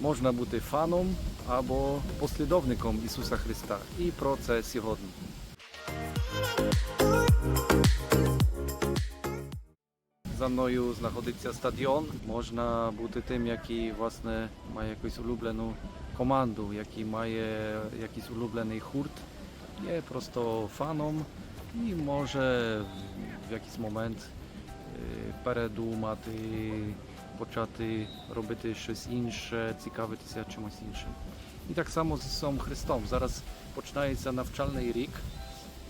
можна бути фаном або послідовником Ісуса Христа. І про це сьогодні. За мною знаходиться стадіон. Можна бути тим, який власне має якусь улюблену команду, який має якийсь улюблений гурт, є просто фаном і може в якийсь момент е, передумати, почати робити щось інше, цікавитися чимось іншим. І так само з Ісусом Христом. Зараз починається навчальний рік.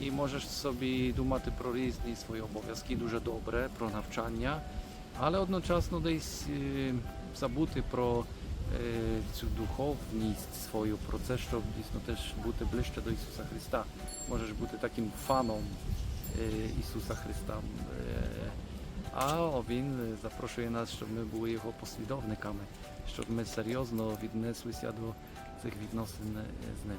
І можеш собі думати про різні свої обов'язки дуже добре, про навчання, але одночасно десь е, забути про е, цю духовність свою, про це, щоб дійсно теж бути ближче до Ісуса Христа. Можеш бути таким фаном е, Ісуса Христа. Е, а Він запрошує нас, щоб ми були Його послідовниками, щоб ми серйозно віднеслися до цих відносин е, з ним.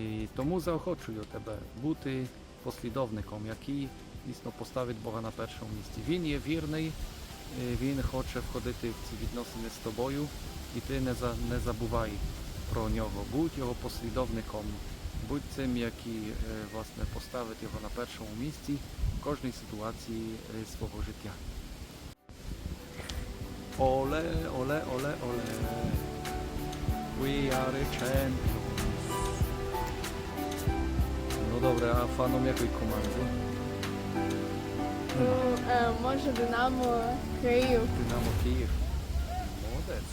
І тому заохочую тебе бути послідовником, який дійсно поставить Бога на першому місці. Він є вірний, е, він хоче входити в ці відносини з тобою, і ти не забувай про нього. Будь його послідовником, будь цим, який е, власне поставить його на першому місці в кожній ситуації е, свого життя. Оле, оле, оле, оле. We are a champions. Ну добре, а фаном якої команди? Ну, е, може Динамо Київ. Динамо Київ. Молодець.